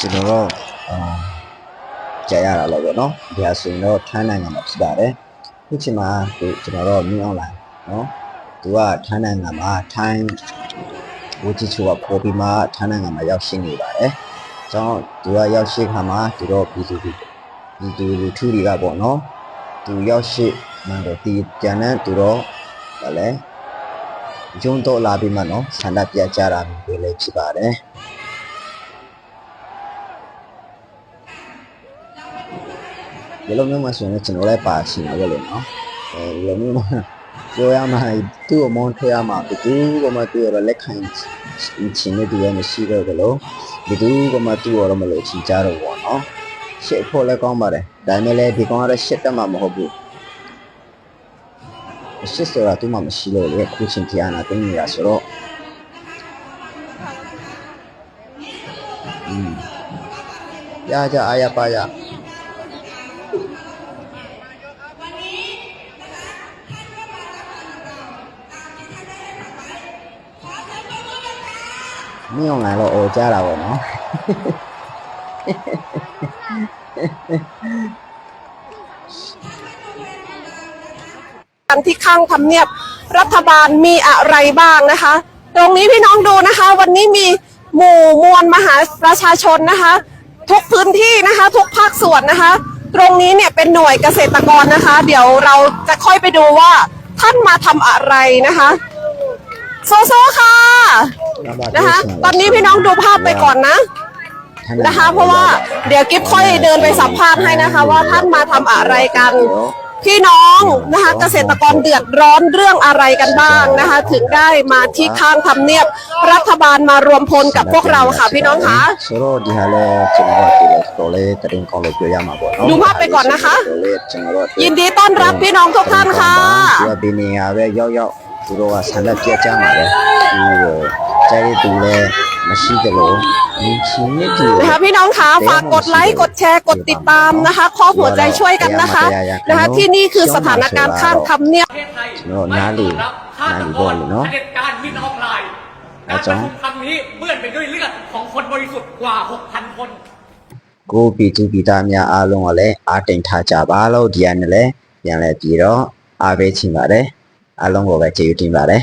ကျွန်တော်တော့ကြာရတာလို့ပဲเนาะဒါဆိုရင်တော့ထိုင်းနိုင်ငံမှာဖြစ်ပါတယ်ခုချိန်မှာဒီကျွန်တော်တော့မြင်းအောင်လာเนาะသူကထိုင်းနိုင်ငံမှာထိုင်းဝီချီချူကပေါ်ပြီးမှထိုင်းနိုင်ငံမှာရောက်ရှိနေပါတယ်ကျွန်တော်သူကရောက်ရှိခါမှာသူတော့ပြည်သူပြည်သူလူထုတွေကပေါ့နော်သူရောက်ရှိမှတော့ဒီကြံတဲ့သူတော့ဗာလဲဂျုံတော့လာပြီးမှနော်ဆန္ဒပြကြတာမျိုးလည်းဖြစ်ပါတယ်ဒီလိုမျိုးမှဆိုရင်ကျွန်တော်လည်းပါရှင်ရလေနော်အဲဒီလိုမျိုးမှပြောရမှသူ့ကိုမွန်ထရမှာဘယ်သူကမှသူ့ရောလက်ခံချင်းနေတူရမရှိတော့ဘူးလို့ဘယ်သူကမှသူ့ရောမလို့ချီကြတော့ဘောနော်ရှစ်ဖို့လည်းကောင်းပါတယ်ဒါပေမဲ့လည်းဒီကောင်ကတော့ရှစ်တက်မှမဟုတ်ဘူးရှစ်ဆိုတာသူ့မှာမရှိလို့လေခုချင်းတရားနာတင်းနေတာဆိုတော့ရကြအားရပါရမြို့ငါလို့အိုကြတာပေါการที่ข้างทำเนียบรัฐบาลมีอะไรบ้างนะคะ ตรงนี้พี่น้องดูนะคะ วันนี้มีหมู่มวลมหาประชาชนนะคะ ทุกพื้นที่นะคะ ทุกภาคส่วนนะคะ ตรงนี้เนี่ยเป็นหน่วยเกษตรกรนะคะ เดี๋ยวเราจะค่อยไปดูว่า ท่านมาทำอะไรนะคะ โซโซค่ะนะคะตอนนี้พี่น้องดูภาพไปก่อนนะนะคะเพราะว่าเดี๋ยวกิฟค่อยเดินไปสัมภาษณ์ให้นะคะ ว่าท่านมาทำอะไรกัน พี่น้องนะคะเกษตรกรเดือดร้อนเรื่องอะไรกันบ้างนะคะ ถึงได้มาที่ข้างทำเนียบรัฐบาลมารวมพลกับพวกเราค่ะ พี่น้องคะดูภาพไปก่อนนะคะ ยินดีต้อนรับพี่น้องทุกท่านค่ะจได้ดูแลมาชี้กันนะคะพี่น้องคะฝากกดไลค์กดแชร์กดติดตามนะคะข้อหัวใจช่วยกันนะคะนะคะ ที่นี่คือสถานการณ์ข้างทำเนียบน้าดีน้าดีบอลเนาะนไลน์การั้งนี้เมื่อนไปด้วยเลือดของคนบริสุทธิ์กว่า 6,000 คน กูปีจูปีตามยาอาลงอะไรอาเต็งทาจับอาเราเดียนะเลยยางไรยปีรออาเบชิมาเลยอาลงบอกว่าจะอยู่ทีมาเลย